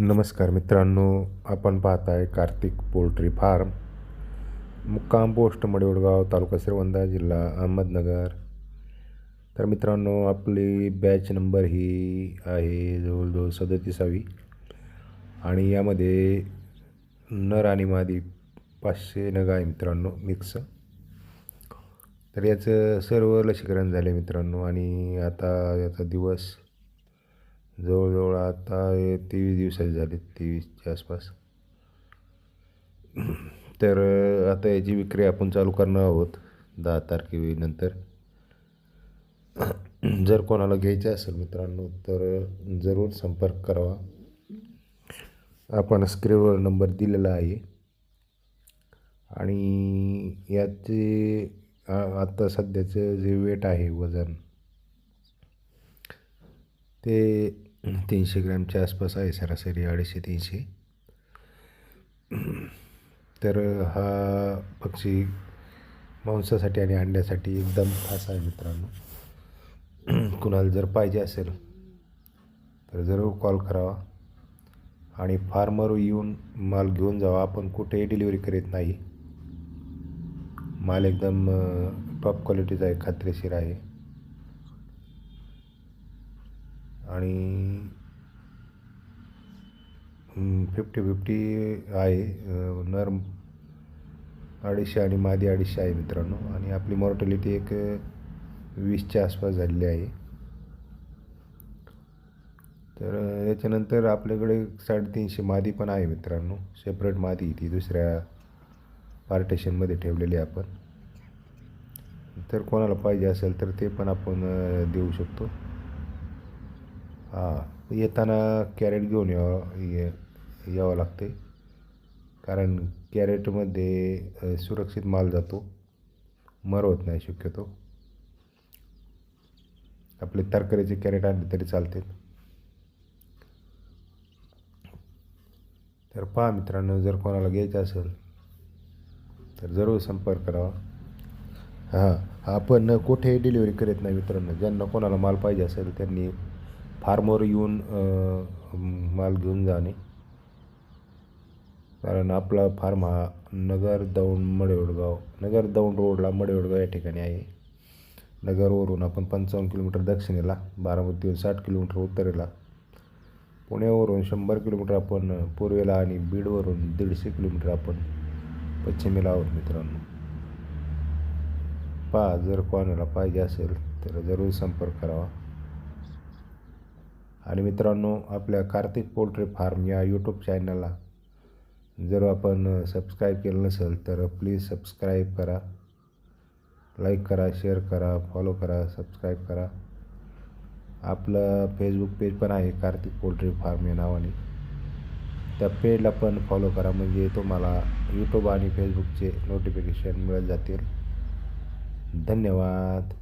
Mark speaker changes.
Speaker 1: नमस्कार मित्रांनो आपण पाहत आहे कार्तिक पोल्ट्री फार्म. मुक्काम पोस्ट मडिवडगाव तालुका श्रीवंदा जिल्हा अहमदनगर. तर मित्रांनो आपली बॅच नंबर ही आहे जवळजवळ सदतीसावी. आणि यामध्ये नर आणि मादी पाचशे नग आहे मित्रांनो मिक्स तर याचं सर्व लसीकरण झाले मित्रांनो आणि आता याचा दिवस जवळजवळ आता हे तेवीस दिवसाचे झाले तेवीसच्या आसपास. तर आता याची विक्री आपण चालू करणार आहोत दहा तारखेनंतर जर कोणाला घ्यायचं असेल मित्रांनो तर जरूर संपर्क करावा. आपण स्क्रीनवर नंबर दिलेला आहे. आणि याचे आ- आता सध्याचं जे वेट आहे वजन ते तीनशे ग्रॅमच्या आसपास आहे सरासरी अडीचशे तीनशे. तर हा पक्षी मांसासाठी आणि अंड्यासाठी एकदम खास आहे मित्रांनो. कुणाला जर पाहिजे असेल तर जरूर कॉल करावा. आणि फार्मर येऊन माल घेऊन जावा. आपण कुठेही डिलिव्हरी करीत नाही. माल एकदम टॉप क्वालिटीचा आहे खात्रीशीर आहे. आणि फिफ्टी फिफ्टी आहे. नर अडीचशे आणि मादी अडीचशे आहे मित्रांनो. आणि आपली मॉर्टॅलिटी एक वीसच्या आसपास झालेली आहे. तर याच्यानंतर आपल्याकडे साडेतीनशे मादी पण आहे मित्रांनो. सेपरेट मादी ती दुसऱ्या पार्टेशनमध्ये ठेवलेली आहे आपण. तर कोणाला पाहिजे असेल तर ते पण आपण देऊ शकतो. हां येताना कॅरेट घेऊन यावं ये यावं लागते. कारण कॅरेटमध्ये सुरक्षित माल जातो. मर होत नाही शक्यतो. आपले तरकारीचे कॅरेट आणले तरी चालते तर पहा मित्रांनो जर कोणाला घ्यायचं असेल तर जरूर संपर्क करावा हां आपण कुठेही डिलिव्हरी करत नाही मित्रांनो. ज्यांना कोणाला माल पाहिजे असेल त्यांनी फार्मवर येऊन माल घेऊन जाणे. कारण आपला फार्म हा नगर दौंड मडेवडगाव नगर दौंड रोडला मडेवडगाव या ठिकाणी आहे. नगरवरून आपण पंचावन्न किलोमीटर दक्षिणेला बारामतीवर साठ किलोमीटर उत्तरेला पुण्यावरून शंभर किलोमीटर आपण पूर्वेला आणि बीडवरून दीडशे किलोमीटर आपण पश्चिमेला आहोत मित्रांनो. पहा जर कोणाला पाहिजे असेल तर जरूर संपर्क करावा आणि मित्रांनो आपल्या कार्तिक पोल्ट्री फार्म या यूट्यूब चॅनलला जर आपण सबस्क्राईब केलं नसेल तर प्लीज सबस्क्राईब करा. लाईक करा शेअर करा फॉलो करा सबस्क्राईब करा. आपलं फेसबुक पेज पण आहे कार्तिक पोल्ट्री फार्म या नावाने. त्या पेजला पण फॉलो करा म्हणजे तुम्हाला यूट्यूब आणि फेसबुकचे नोटिफिकेशन मिळत जातील. धन्यवाद.